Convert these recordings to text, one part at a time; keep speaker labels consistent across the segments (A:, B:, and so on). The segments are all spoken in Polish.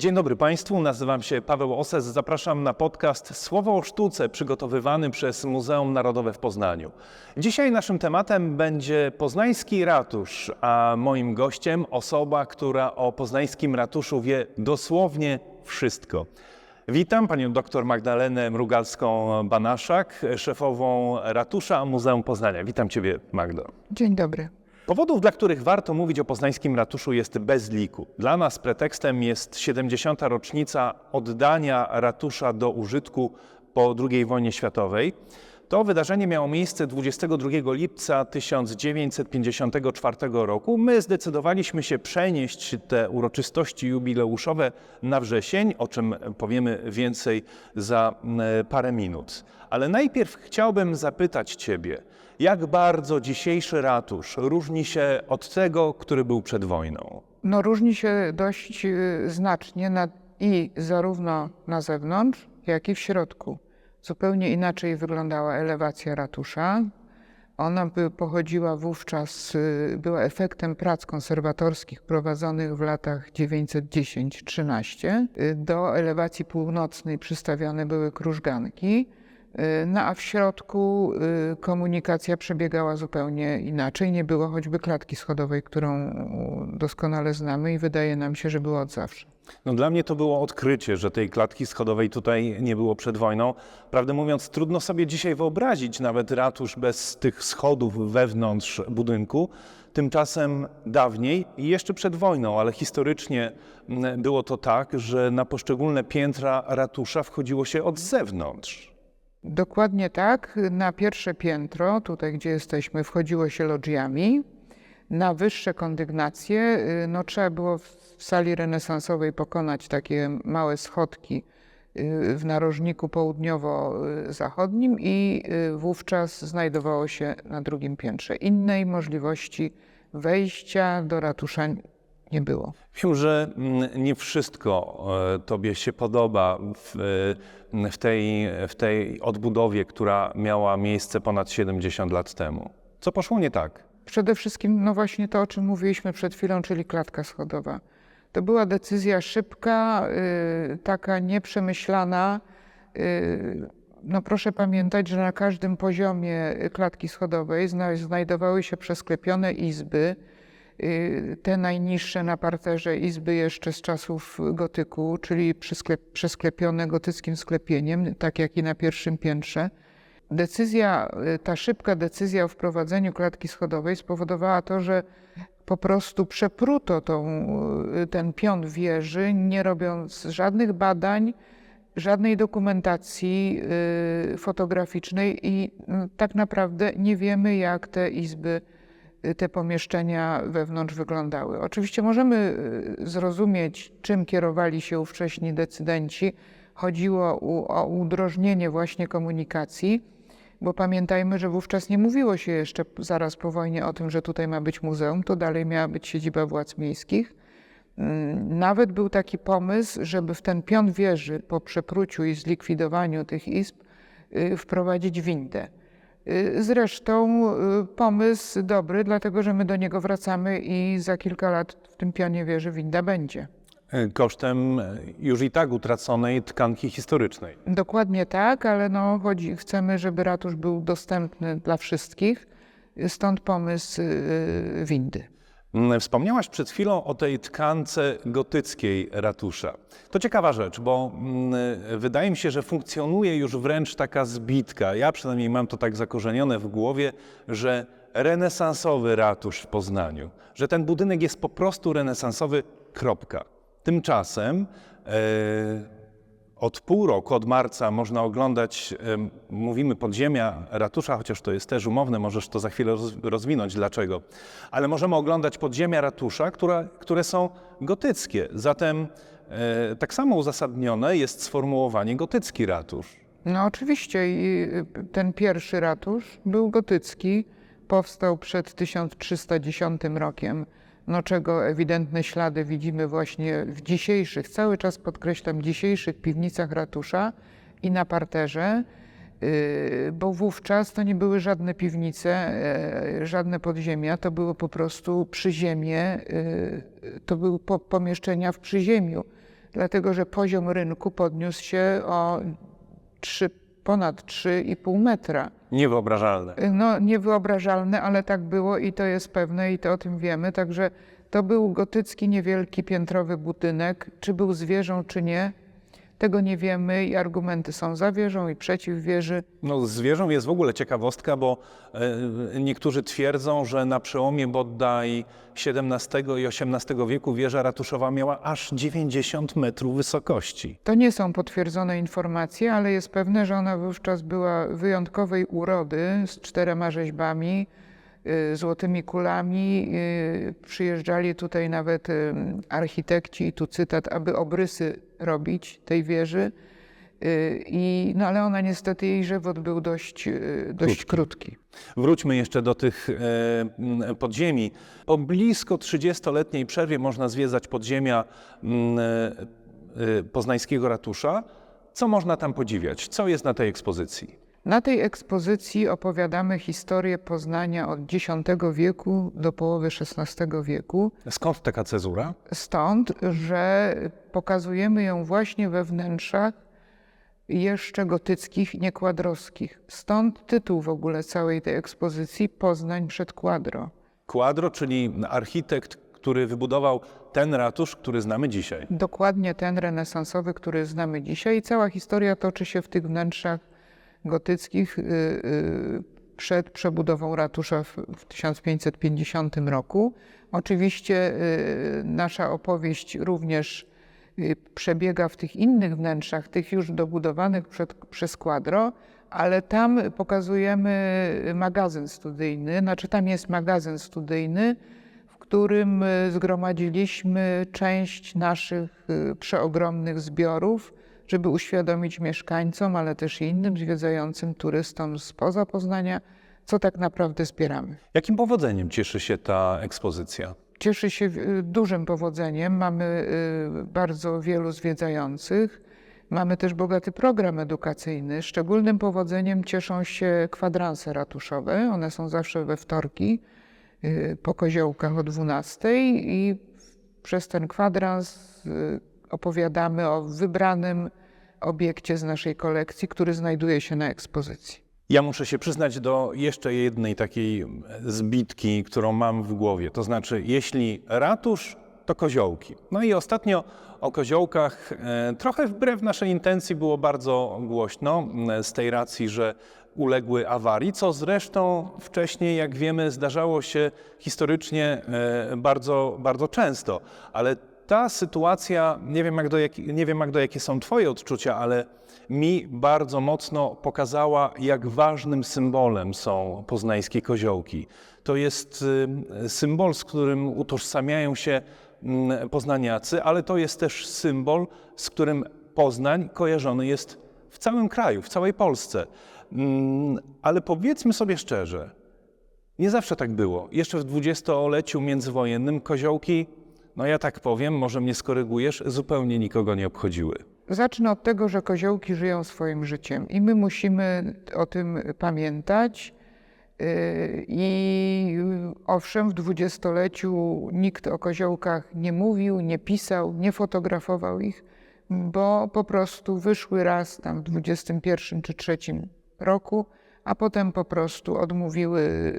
A: Dzień dobry Państwu, nazywam się Paweł Oses. Zapraszam na podcast Słowo o sztuce przygotowywany przez Muzeum Narodowe w Poznaniu. Dzisiaj naszym tematem będzie poznański ratusz, a moim gościem osoba, która o poznańskim ratuszu wie dosłownie wszystko. Witam panią dr Magdalenę Mrugalską-Banaszak, szefową ratusza Muzeum Poznania. Witam ciebie Magdo.
B: Dzień dobry.
A: Powodów, dla których warto mówić o poznańskim ratuszu jest bez liku. Dla nas pretekstem jest 70. rocznica oddania ratusza do użytku po II wojnie światowej. To wydarzenie miało miejsce 22 lipca 1954 roku. My zdecydowaliśmy się przenieść te uroczystości jubileuszowe na wrzesień, o czym powiemy więcej za mm, parę minut. Ale najpierw chciałbym zapytać Ciebie, jak bardzo dzisiejszy ratusz różni się od tego, który był przed wojną?
B: No różni się dość y, znacznie na, i zarówno na zewnątrz, jak i w środku. Zupełnie inaczej wyglądała elewacja ratusza. Ona by pochodziła wówczas, y, była efektem prac konserwatorskich prowadzonych w latach 910-13. Y, Do elewacji północnej przystawione były krużganki, y, no a w środku komunikacja przebiegała zupełnie inaczej. Nie było choćby klatki schodowej, którą doskonale znamy i wydaje nam się, że była od zawsze.
A: No dla mnie to było odkrycie, że tej klatki schodowej tutaj nie było przed wojną. Prawdę mówiąc, trudno sobie dzisiaj wyobrazić nawet ratusz bez tych schodów wewnątrz budynku. Tymczasem dawniej i jeszcze przed wojną, ale historycznie mm, było to tak, że na poszczególne piętra ratusza wchodziło się od zewnątrz.
B: Dokładnie tak. Na pierwsze piętro, tutaj gdzie jesteśmy, wchodziło się lodżiami. Na wyższe kondygnacje y, no, trzeba było w sali renesansowej pokonać takie małe schodki y, w narożniku południowo-zachodnim i y, wówczas znajdowało się na drugim piętrze. Innej możliwości wejścia do ratusza nie było.
A: Wiem, że mm, nie wszystko e, Tobie się podoba w, w, tej, w tej odbudowie, która miała miejsce ponad 70 lat temu. Co poszło nie tak?
B: Przede wszystkim, no właśnie to, o czym mówiliśmy przed chwilą, czyli klatka schodowa. To była decyzja szybka, y, taka nieprzemyślana. Y, no proszę pamiętać, że na każdym poziomie klatki schodowej zna, znajdowały się przesklepione izby. Y, te najniższe na parterze izby jeszcze z czasów gotyku, czyli przesklepione gotyckim sklepieniem, tak jak i na pierwszym piętrze. Decyzja, ta szybka decyzja o wprowadzeniu klatki schodowej spowodowała to, że po prostu przepruto tą, y, ten pion wieży, nie robiąc żadnych badań, żadnej dokumentacji y, fotograficznej i mm, tak naprawdę nie wiemy, jak te izby, y, te pomieszczenia wewnątrz wyglądały. Oczywiście możemy y, zrozumieć, czym kierowali się ówcześni decydenci. Chodziło o udrożnienie właśnie komunikacji, bo pamiętajmy, że wówczas nie mówiło się jeszcze zaraz po wojnie o tym, że tutaj ma być muzeum, to dalej miała być siedziba władz miejskich. Mm, Nawet był taki pomysł, żeby w ten pion wieży po przepruciu i zlikwidowaniu tych izb y, wprowadzić windę. Y, Zresztą y, pomysł dobry, dlatego że my do niego wracamy i za kilka lat w tym pionie wieży winda będzie.
A: E, Kosztem e, już i tak utraconej tkanki historycznej.
B: Dokładnie tak, ale no chodzi, chcemy, żeby ratusz był dostępny dla wszystkich, stąd pomysł y, windy.
A: Mm, Wspomniałaś przed chwilą o tej tkance gotyckiej ratusza. To ciekawa rzecz, bo mm, wydaje mi się, że funkcjonuje już wręcz taka zbitka. Ja przynajmniej mam to tak zakorzenione w głowie, że renesansowy ratusz w Poznaniu, że ten budynek jest po prostu renesansowy, kropka. Tymczasem e, od pół roku, od marca można oglądać, em, mówimy podziemia ratusza, chociaż to jest też umowne, możesz to za chwilę roz- rozwinąć, dlaczego. Ale możemy oglądać podziemia ratusza, które, które są gotyckie. Zatem e, tak samo uzasadnione jest sformułowanie gotycki ratusz.
B: No oczywiście i ten pierwszy ratusz był gotycki, powstał przed 1310 rokiem, no czego ewidentne ślady widzimy właśnie w dzisiejszych, cały czas podkreślam, dzisiejszych piwnicach ratusza i na parterze, y, bo wówczas to nie były żadne piwnice, e, żadne podziemia, to było po prostu przyziemie, y, to były po- pomieszczenia w przyziemiu dlatego że poziom rynku podniósł się o 3, ponad 3,5 metra.
A: Niewyobrażalne.
B: No niewyobrażalne, ale tak było i to jest pewne i to o tym wiemy. Także to był gotycki, niewielki, piętrowy budynek. Czy był z wieżą, czy nie, tego nie wiemy i argumenty są za wieżą i przeciw wieży.
A: No, z wieżą jest w ogóle ciekawostka, bo e, niektórzy twierdzą, że na przełomie bodaj XVII i XVIII wieku wieża ratuszowa miała aż 90 metrów wysokości.
B: To nie są potwierdzone informacje, ale jest pewne, że ona wówczas była wyjątkowej urody z czterema rzeźbami, złotymi kulami. y, Przyjeżdżali tutaj nawet y, architekci, i tu cytat, aby obrysy robić tej wieży. Y, I, no ale ona niestety, jej żywot był dość, y, dość krótki.
A: Wróćmy jeszcze do tych e, podziemi. Po blisko 30-letniej przerwie można zwiedzać podziemia e, e, poznańskiego ratusza. Co można tam podziwiać? Co jest na tej ekspozycji?
B: Na tej ekspozycji opowiadamy historię Poznania od X wieku do połowy XVI wieku.
A: Skąd taka cezura?
B: Stąd, że pokazujemy ją właśnie we wnętrzach jeszcze gotyckich, nie kładrowskich. Stąd tytuł w ogóle całej tej ekspozycji Poznań przed kwadro.
A: Quadro, czyli architekt, który wybudował ten ratusz, który znamy dzisiaj.
B: Dokładnie ten renesansowy, który znamy dzisiaj. I cała historia toczy się w tych wnętrzach gotyckich y, y, przed przebudową ratusza w, w 1550 roku. Oczywiście y, nasza opowieść również przebiega w tych innych wnętrzach, tych już dobudowanych przed, przez Quadro, ale tam pokazujemy magazyn studyjny, znaczy tam jest magazyn studyjny, w którym zgromadziliśmy część naszych przeogromnych zbiorów, żeby uświadomić mieszkańcom, ale też i innym zwiedzającym turystom spoza Poznania, co tak naprawdę zbieramy.
A: Jakim powodzeniem cieszy się ta ekspozycja?
B: Cieszy się y, dużym powodzeniem. Mamy y, bardzo wielu zwiedzających. Mamy też bogaty program edukacyjny. Szczególnym powodzeniem cieszą się kwadranse ratuszowe. One są zawsze we wtorki y, po koziołkach o 12 i przez ten kwadrans opowiadamy o wybranym obiekcie z naszej kolekcji, który znajduje się na ekspozycji.
A: Ja muszę się przyznać do jeszcze jednej takiej zbitki, którą mam w głowie. To znaczy, jeśli ratusz, to koziołki. No i ostatnio o koziołkach, e, trochę wbrew naszej intencji, było bardzo głośno, e, z tej racji, że uległy awarii, co zresztą wcześniej, jak wiemy, zdarzało się historycznie e, bardzo, bardzo często. Ale ta sytuacja, nie wiem, jak do jak, nie wiem jakie są Twoje odczucia, ale mi bardzo mocno pokazała, jak ważnym symbolem są poznańskie koziołki. To jest y, symbol, z którym utożsamiają się mm, poznaniacy, ale to jest też symbol, z którym Poznań kojarzony jest w całym kraju, w całej Polsce. Mm, Ale powiedzmy sobie szczerze, nie zawsze tak było. Jeszcze w dwudziestoleciu międzywojennym koziołki, no ja tak powiem, może mnie skorygujesz, zupełnie nikogo nie obchodziły.
B: Zacznę od tego, że koziołki żyją swoim życiem i my musimy o tym pamiętać. Yy, I owszem, w dwudziestoleciu nikt o koziołkach nie mówił, nie pisał, nie fotografował ich, bo po prostu wyszły raz tam w 21 czy 3 roku, a potem po prostu odmówiły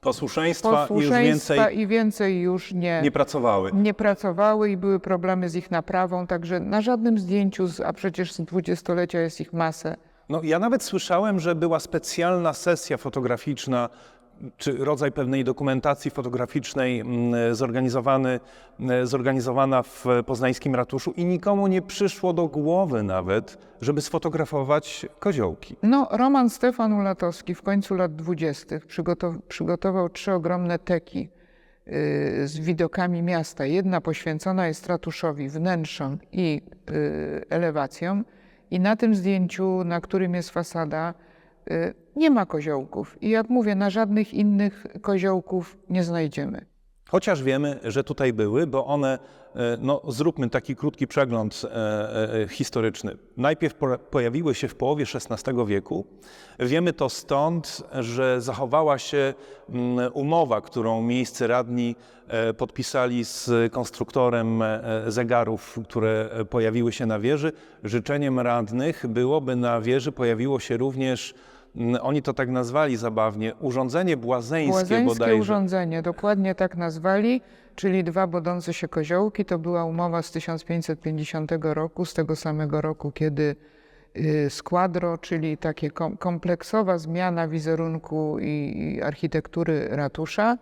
B: yy,
A: Posłuszeństwa, i już
B: posłuszeństwa
A: więcej
B: i więcej już nie,
A: nie pracowały.
B: nie pracowały i były problemy z ich naprawą, także na żadnym zdjęciu, z- a przecież z dwudziestolecia jest ich masę,
A: No, ja nawet słyszałem, że była specjalna sesja fotograficzna, czy rodzaj pewnej dokumentacji fotograficznej mm, zorganizowany, mm, zorganizowana w poznańskim ratuszu i nikomu nie przyszło do głowy nawet, żeby sfotografować koziołki.
B: No, Roman Stefan Ulatowski w końcu lat dwudziestych przygotow- przygotował trzy ogromne teki y, z widokami miasta. Jedna poświęcona jest ratuszowi, wnętrzom i y, elewacjom. I na tym zdjęciu, na którym jest fasada, nie ma koziołków. I jak mówię, na żadnych innych koziołków nie znajdziemy.
A: Chociaż wiemy, że tutaj były, bo one, e, no zróbmy taki krótki przegląd e, e, historyczny. Najpierw po, pojawiły się w połowie XVI wieku. Wiemy to stąd, że zachowała się mm, umowa, którą miejscy radni podpisali z konstruktorem zegarów, które pojawiły się na wieży. Życzeniem radnych było, by na wieży pojawiło się również, oni to tak nazwali zabawnie, urządzenie błazeńskie,
B: Błazeńskie
A: bodajże.
B: urządzenie, dokładnie tak nazwali, czyli dwa bodące się koziołki. To była umowa z 1550 roku, z tego samego roku, kiedy y, składro, czyli takie kom- kompleksowa zmiana wizerunku i, architektury ratusza.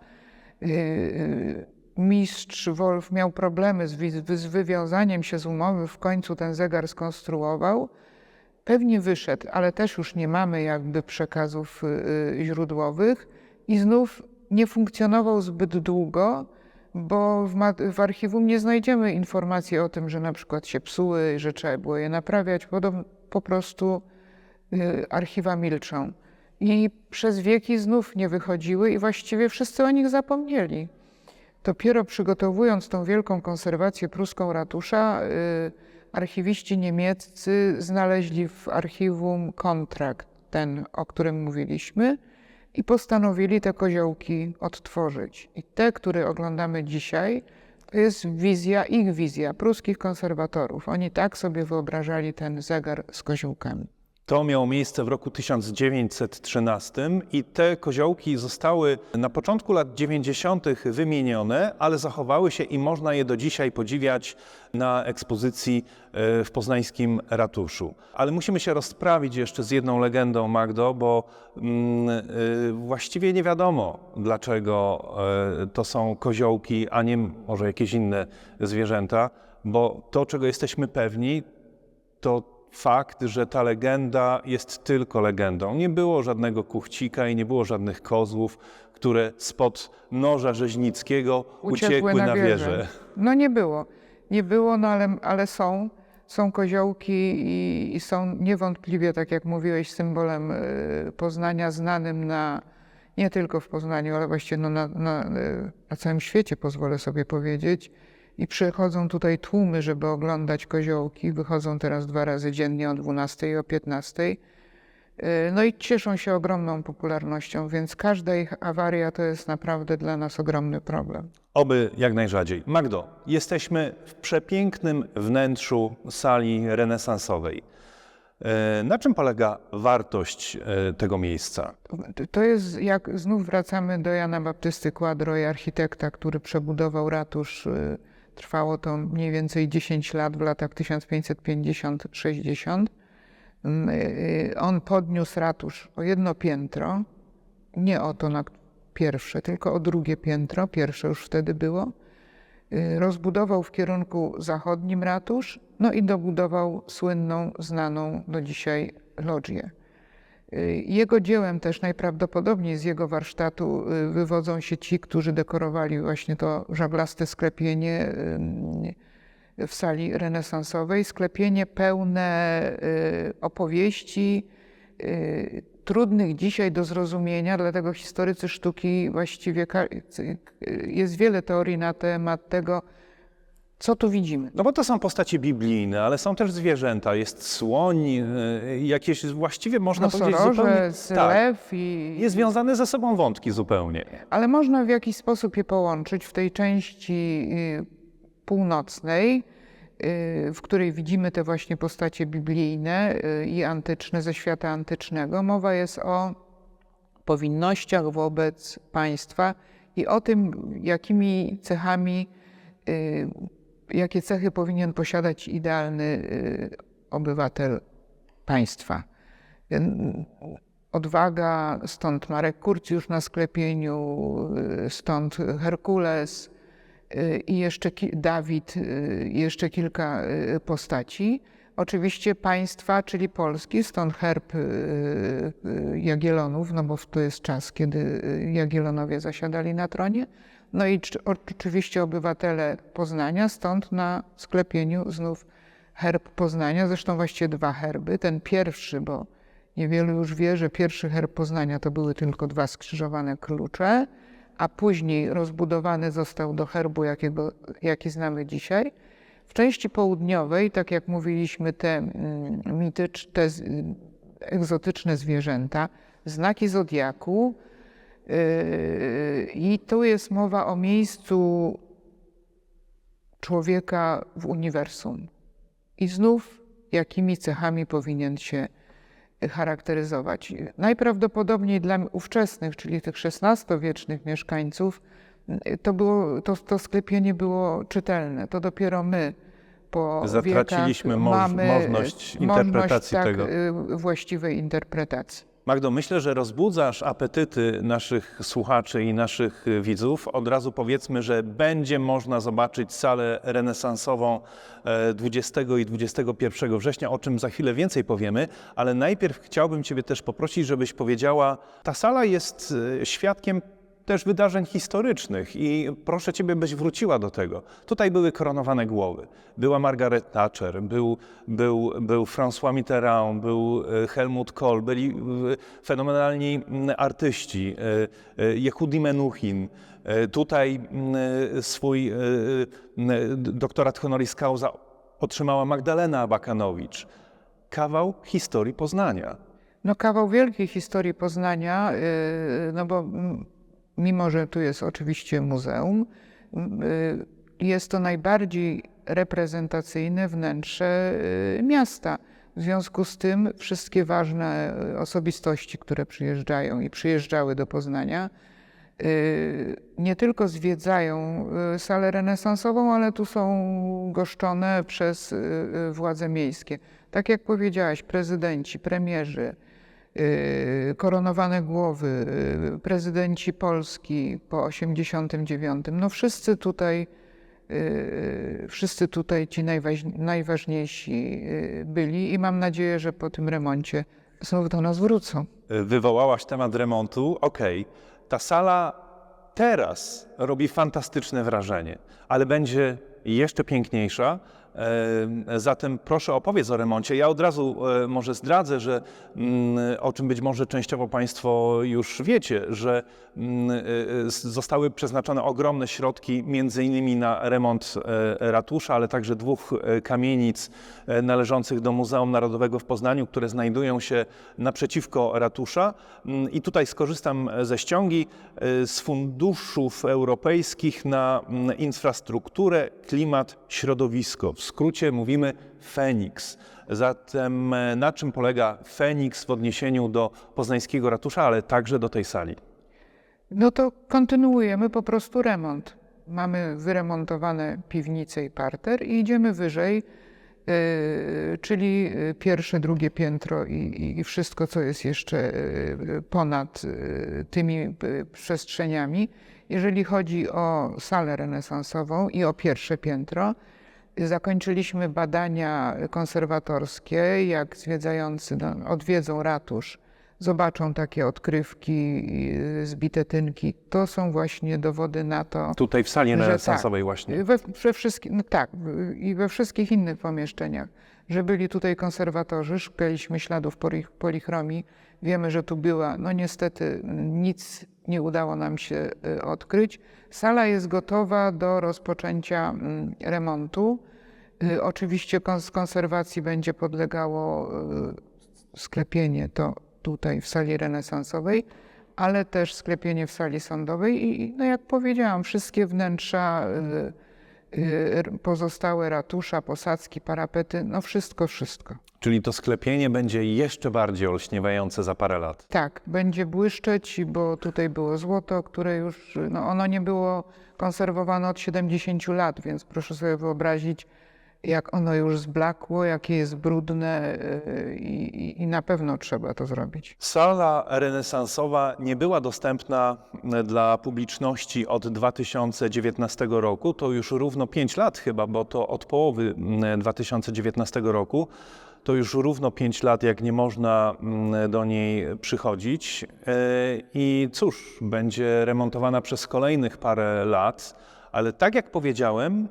B: Y, y, Mistrz Wolf miał problemy z wywiązaniem się z umowy, w końcu ten zegar skonstruował. Pewnie wyszedł, ale też już nie mamy jakby przekazów y, y, źródłowych i znów nie funkcjonował zbyt długo, bo w, w archiwum nie znajdziemy informacji o tym, że na przykład się psuły, że trzeba było je naprawiać. Po prostu y, archiwa milczą. I przez wieki znów nie wychodziły i właściwie wszyscy o nich zapomnieli. Dopiero przygotowując tą wielką konserwację pruską ratusza, archiwiści niemieccy znaleźli w archiwum kontrakt, ten, o którym mówiliśmy, i postanowili te koziołki odtworzyć. I te, które oglądamy dzisiaj, to jest wizja, ich wizja, pruskich konserwatorów. Oni tak sobie wyobrażali ten zegar z koziołkami.
A: To miało miejsce w roku 1913 i te koziołki zostały na początku lat 90. wymienione, ale zachowały się i można je do dzisiaj podziwiać na ekspozycji e, w poznańskim ratuszu. Ale musimy się rozprawić jeszcze z jedną legendą, Magdo, bo mm, e, właściwie nie wiadomo, dlaczego e, to są koziołki, a nie może jakieś inne zwierzęta, bo to, czego jesteśmy pewni, to fakt, że ta legenda jest tylko legendą. Nie było żadnego kuchcika i nie było żadnych kozłów, które spod noża rzeźnickiego uciekły, na wieżę.
B: No nie było. Nie było, no ale, ale są. Są koziołki i, i są niewątpliwie, tak jak mówiłeś, symbolem y, Poznania, znanym na, nie tylko w Poznaniu, ale właściwie no na, na, y, na całym świecie, pozwolę sobie powiedzieć. I przychodzą tutaj tłumy, żeby oglądać koziołki. Wychodzą teraz dwa razy dziennie o 12 i o 15. Y, No i cieszą się ogromną popularnością, więc każda ich awaria to jest naprawdę dla nas ogromny problem.
A: Oby jak najrzadziej. Magdo, jesteśmy w przepięknym wnętrzu sali renesansowej. E, Na czym polega wartość e, tego miejsca?
B: To jest, jak znów wracamy do Jana Baptysty Quadro i architekta, który przebudował ratusz. Y, Trwało to mniej więcej 10 lat, w latach 1550-60. Mm, y, On podniósł ratusz o jedno piętro, nie o to na pierwsze, tylko o drugie piętro, pierwsze już wtedy było. Y, Rozbudował w kierunku zachodnim ratusz, no i dobudował słynną, znaną do dzisiaj lodzię. Y, Jego dziełem też najprawdopodobniej z jego warsztatu y, wywodzą się ci, którzy dekorowali właśnie to żaglaste sklepienie y, w sali renesansowej. Sklepienie pełne opowieści, trudnych dzisiaj do zrozumienia, dlatego historycy sztuki właściwie jest wiele teorii na temat tego, co tu widzimy.
A: No bo to są postacie biblijne, ale są też zwierzęta. Jest słoń, e, jakieś właściwie można powiedzieć zupełnie... Tak,
B: lew i...
A: jest związane ze sobą wątki zupełnie.
B: Ale można w jakiś sposób je połączyć w tej części y, północnej, y, w której widzimy te właśnie postacie biblijne y, i antyczne ze świata antycznego. Mowa jest o powinnościach wobec państwa i o tym, jakimi cechami, y, jakie cechy powinien posiadać idealny y, obywatel państwa. Odwaga, stąd Marek Kurcjusz na sklepieniu, y, stąd Herkules y, i jeszcze Dawid, jeszcze kilka postaci. Oczywiście państwa, czyli Polski, stąd herb Jagiellonów, no bo to jest czas, kiedy Jagiellonowie zasiadali na tronie. No i cz- oczywiście obywatele Poznania, stąd na sklepieniu znów herb Poznania, zresztą właściwie dwa herby. Ten pierwszy, bo niewielu już wie, że pierwszy herb Poznania to były tylko dwa skrzyżowane klucze, a później rozbudowany został do herbu, jakiego, jaki znamy dzisiaj. W części południowej, tak jak mówiliśmy, te mm, mitycz, te egzotyczne zwierzęta, znaki zodiaku. Yy, I tu jest mowa o miejscu człowieka w uniwersum. I znów, jakimi cechami powinien się charakteryzować. Najprawdopodobniej dla ówczesnych, czyli tych XVI-wiecznych mieszkańców, to, było, to, to sklepienie było czytelne. To dopiero my po
A: Zatraciliśmy
B: wiekach
A: moż-
B: mamy
A: możliwość interpretacji
B: tak,
A: tego.
B: y, właściwej interpretacji.
A: Magdo, myślę, że rozbudzasz apetyty naszych słuchaczy i naszych y, widzów. Od razu powiedzmy, że będzie można zobaczyć salę renesansową e, 20 i 21 września, o czym za chwilę więcej powiemy, ale najpierw chciałbym Ciebie też poprosić, żebyś powiedziała, ta sala jest e, świadkiem też wydarzeń historycznych i proszę Ciebie, byś wróciła do tego. Tutaj były koronowane głowy. Była Margaret Thatcher, był, był, był François Mitterrand, był e, Helmut Kohl, byli e, fenomenalni artyści, e, Yehudi Menuhin. Tutaj swój doktorat honoris causa otrzymała Magdalena Abakanowicz. Kawał historii Poznania.
B: No kawał wielkiej historii Poznania, no bo mimo, że tu jest oczywiście muzeum, yy, jest to najbardziej reprezentacyjne wnętrze yy, miasta. W związku z tym wszystkie ważne yy, osobistości, które przyjeżdżają i przyjeżdżały do Poznania, nie tylko zwiedzają salę renesansową, ale tu są goszczone przez władze miejskie. Tak jak powiedziałaś, prezydenci, premierzy, koronowane głowy, yy, prezydenci Polski po 89. No wszyscy tutaj, yy, wszyscy tutaj ci najważ- najważniejsi byli i mam nadzieję, że po tym remoncie znów do nas wrócą.
A: wywołałaś temat remontu. Okej, ta sala teraz robi fantastyczne wrażenie, ale będzie jeszcze piękniejsza. E, Zatem proszę opowiedz o remoncie. Ja od razu e, może zdradzę, że mm, o czym być może częściowo Państwo już wiecie, że mm, e, zostały przeznaczone ogromne środki między innymi na remont e, ratusza, ale także dwóch e, kamienic e, należących do Muzeum Narodowego w Poznaniu, które znajdują się naprzeciwko ratusza. Mm, I tutaj skorzystam ze ściągi e, z funduszów europejskich na infrastrukturę, klimat, środowisko. W skrócie mówimy Feniks. Zatem e, na czym polega Feniks w odniesieniu do poznańskiego ratusza, ale także do tej sali?
B: No to kontynuujemy po prostu remont. Mamy wyremontowane piwnice i parter i idziemy wyżej, yy, czyli yy, pierwsze, drugie piętro i, i wszystko, co jest jeszcze ponad tymi przestrzeniami. Jeżeli chodzi o salę renesansową i o pierwsze piętro, zakończyliśmy badania konserwatorskie. Jak zwiedzający no, odwiedzą ratusz, zobaczą takie odkrywki, y, zbite tynki. To są właśnie dowody na to,
A: Tutaj w sali
B: Że
A: renesansowej właśnie.
B: we, we wszystkich, no tak, i we wszystkich innych pomieszczeniach, że byli tutaj konserwatorzy, szukaliśmy śladów poli- polichromii, wiemy, że tu była, no niestety nic nie udało nam się y, odkryć. Sala jest gotowa do rozpoczęcia mm, remontu. Y, Oczywiście z konserwacji będzie podlegało y, sklepienie to tutaj w sali renesansowej, ale też sklepienie w sali sądowej i no jak powiedziałam, wszystkie wnętrza, y, pozostałe ratusza, posadzki, parapety, no wszystko, wszystko.
A: Czyli to sklepienie będzie jeszcze bardziej olśniewające za parę lat.
B: Tak, będzie błyszczeć, bo tutaj było złoto, które już, no ono nie było konserwowane od 70 lat, więc proszę sobie wyobrazić, jak ono już zblakło, jakie jest brudne y, i, i- na pewno trzeba to zrobić.
A: Sala renesansowa nie była dostępna e, dla publiczności od 2019 roku. To już równo 5 lat chyba, bo to od połowy mm, 2019 roku. To już równo 5 lat, jak nie można do niej przychodzić. I cóż, będzie remontowana przez kolejnych parę lat, ale tak jak powiedziałem,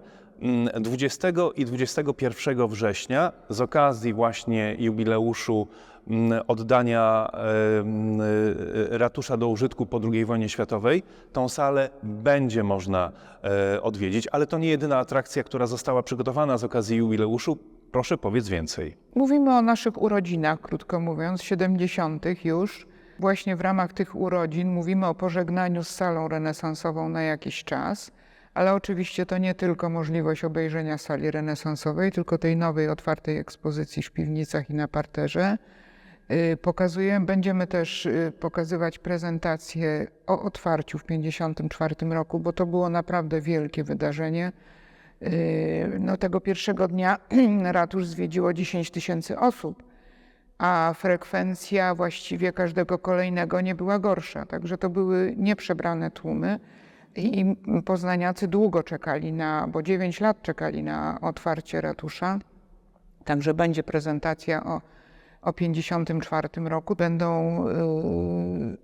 A: 20 i 21 września z okazji właśnie jubileuszu mm, oddania e, mm, e, ratusza do użytku po II wojnie światowej, tą salę będzie można e, odwiedzić, ale to nie jedyna atrakcja, która została przygotowana z okazji jubileuszu. Proszę powiedz więcej.
B: Mówimy o naszych urodzinach, krótko mówiąc, 70. już. Właśnie w ramach tych urodzin mówimy o pożegnaniu z salą renesansową na jakiś czas, ale oczywiście to nie tylko możliwość obejrzenia sali renesansowej, tylko tej nowej, otwartej ekspozycji w piwnicach i na parterze. Y, Pokazujemy, będziemy też y, pokazywać prezentację o otwarciu w 1954 roku, bo to było naprawdę wielkie wydarzenie. Y, No, tego pierwszego dnia ratusz zwiedziło 10 tysięcy osób, a frekwencja właściwie każdego kolejnego nie była gorsza. Także to były nieprzebrane tłumy i poznaniacy długo czekali na, bo 9 lat czekali na otwarcie ratusza. Także będzie prezentacja o, o 54 roku. Będą y,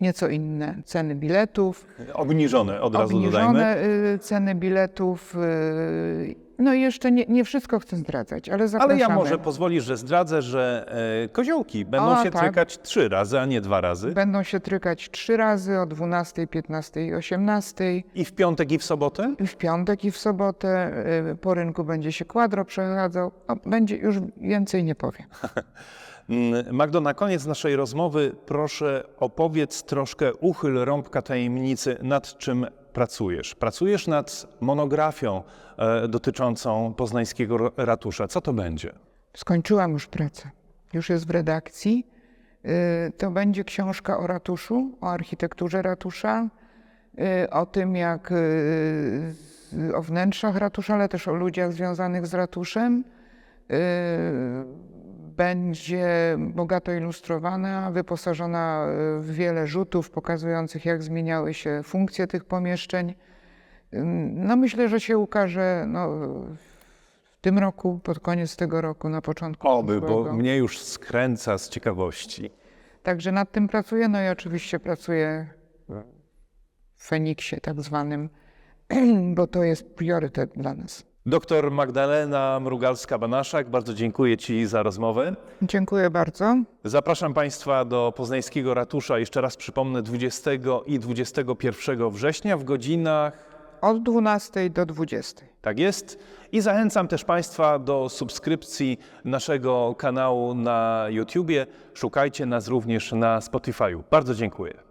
B: nieco inne ceny biletów.
A: Obniżone, od razu dodajmy.
B: Obniżone y, ceny biletów. y, No i jeszcze nie, nie wszystko chcę zdradzać, ale
A: Ale
B: zapraszamy.
A: ja może pozwolisz, że zdradzę, że e, koziołki będą
B: O,
A: się
B: tak.
A: trykać trzy razy, a nie dwa razy.
B: Będą się trykać trzy razy o 12, 15 i 18.
A: I w piątek i w sobotę?
B: I w piątek i w sobotę y, po rynku będzie się kwadro przechadzał. No, będzie już więcej nie powiem.
A: Mm, Magdo, na koniec naszej rozmowy proszę opowiedz troszkę, uchyl rąbka tajemnicy, nad czym pracujesz. Pracujesz nad monografią e, dotyczącą poznańskiego ratusza. Co to będzie?
B: Skończyłam już pracę. Już jest w redakcji. Y, To będzie książka o ratuszu, o architekturze ratusza, y, o tym jak z- o wnętrzach ratusza, ale też o ludziach związanych z ratuszem. Będzie bogato ilustrowana, wyposażona y, w wiele rzutów pokazujących, jak zmieniały się funkcje tych pomieszczeń. No myślę, że się ukaże no, w tym roku, pod koniec tego roku, na początku
A: Oby, bo mnie już skręca z ciekawości.
B: Także nad tym pracuję, no i oczywiście pracuję w Feniksie tak zwanym, bo to jest priorytet dla nas.
A: Doktor Magdalena Mrugalska-Banaszak, bardzo dziękuję Ci za rozmowę.
B: Dziękuję bardzo.
A: Zapraszam Państwa do poznańskiego ratusza, jeszcze raz przypomnę, 20 i 21 września w godzinach
B: Od 12 do 20.
A: Tak jest. I zachęcam też Państwa do subskrypcji naszego kanału na YouTubie. Szukajcie nas również na Spotify'u. Bardzo dziękuję.